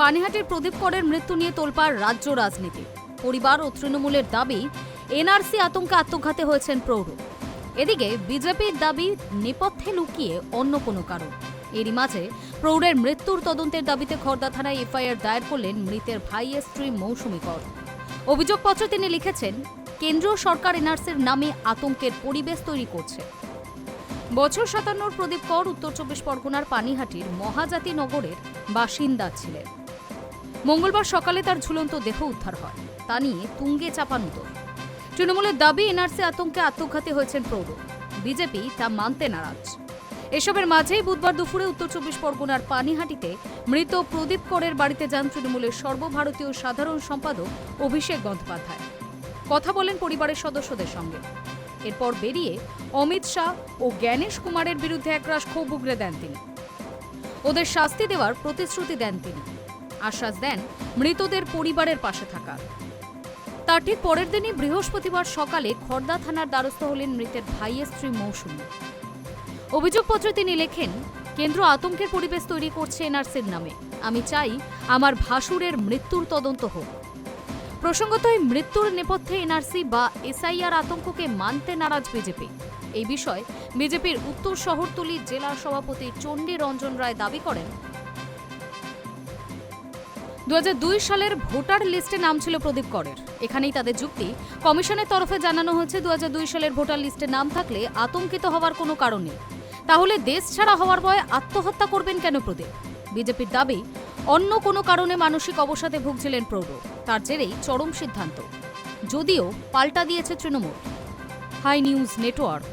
পানিহাটির প্রদীপ করের মৃত্যু নিয়ে তোলপাড় রাজ্য রাজনীতি। পরিবার ও তৃণমূলের দাবি, এনআরসি আতঙ্কে আত্মঘাতী হয়েছেন প্রৌঢ়। এদিকে বিজেপির দাবি, নেপথ্যে লুকিয়ে অন্য কোনো কারণ। এরই মাঝে প্রৌঢ়ের মৃত্যুর তদন্তের দাবিতে খর্দা থানায় এফআইআর দায়ের করলেন মৃতের ভাইয়ের স্ত্রী মৌসুমী কর। অভিযোগপত্রে তিনি লিখেছেন, কেন্দ্রীয় সরকার এনআরসির নামে আতঙ্কের পরিবেশ তৈরি করছে। বছর সাতান্নর প্রদীপ কর, উত্তর চব্বিশ পরগনার পানিহাটির মহাজাতি নগরের বাসিন্দা ছিলেন। মঙ্গলবার সকালে তার ঝুলন্ত দেহ উদ্ধার হয়। তা নিয়ে তুঙ্গে চাপানো তৃণমূলের দাবি, এনআরসি আতঙ্কে আত্মঘাতী হয়েছেন প্রৌঢ়। বিজেপি তা মানতে নারাজ। এসবের মাঝেই বুধবার দুপুরে উত্তর চব্বিশ পরগনার পানিহাটিতে মৃত প্রদীপ করের বাড়িতে যান তৃণমূলের সর্বভারতীয় সাধারণ সম্পাদক অভিষেক বন্দ্যোপাধ্যায়। কথা বলেন পরিবারের সদস্যদের সঙ্গে। এরপর বেরিয়ে অমিত শাহ ও জ্ঞানেশ কুমারের বিরুদ্ধে একরাশ ক্ষোভ উগরে দেন তিনি। ওদের শাস্তি দেওয়ার প্রতিশ্রুতি দেন তিনি। আশ্বাস দেন মৃতদের পরিবারের পাশে থাকার তার ঠিক পরের দিনই বৃহস্পতিবার সকালে খর্দা থানার দ্বারস্থ হলেন মৃতের ভাইয়ের স্ত্রী মৌসুমী। অভিযোগপত্রে তিনি লেখেন, কেন্দ্র আতঙ্কের পরিবেশ তৈরি করছে এনআরসির নামে। আমি চাই আমার ভাসুরের মৃত্যুর তদন্ত হোক। প্রসঙ্গত, এই মৃত্যুর নেপথ্যে এনআরসি বা এসআইআর আতঙ্ককে মানতে নারাজ বিজেপি। এই বিষয়ে বিজেপির উত্তর শহরতলি জেলা সভাপতি চণ্ডী রঞ্জন রায় দাবি করেন দু হাজার দুই সালের ভোটার লিস্টে নাম ছিল প্রদীপ করের। এখানেই তাদের যুক্তি। কমিশনের তরফে জানানো হয়েছে দু হাজার দুই সালের ভোটার লিস্টে নাম থাকলে আতঙ্কিত হওয়ার কোনো কারণ নেই। তাহলে দেশ ছাড়া হওয়ার ভয়ে আত্মহত্যা করবেন কেন প্রদীপ? বিজেপির দাবি, অন্য কোনো কারণে মানসিক অবসাদে ভুগছিলেন প্রৌঢ়। তার জেরেই চরম সিদ্ধান্ত। যদিও পাল্টা দিয়েছে তৃণমূল। High news network.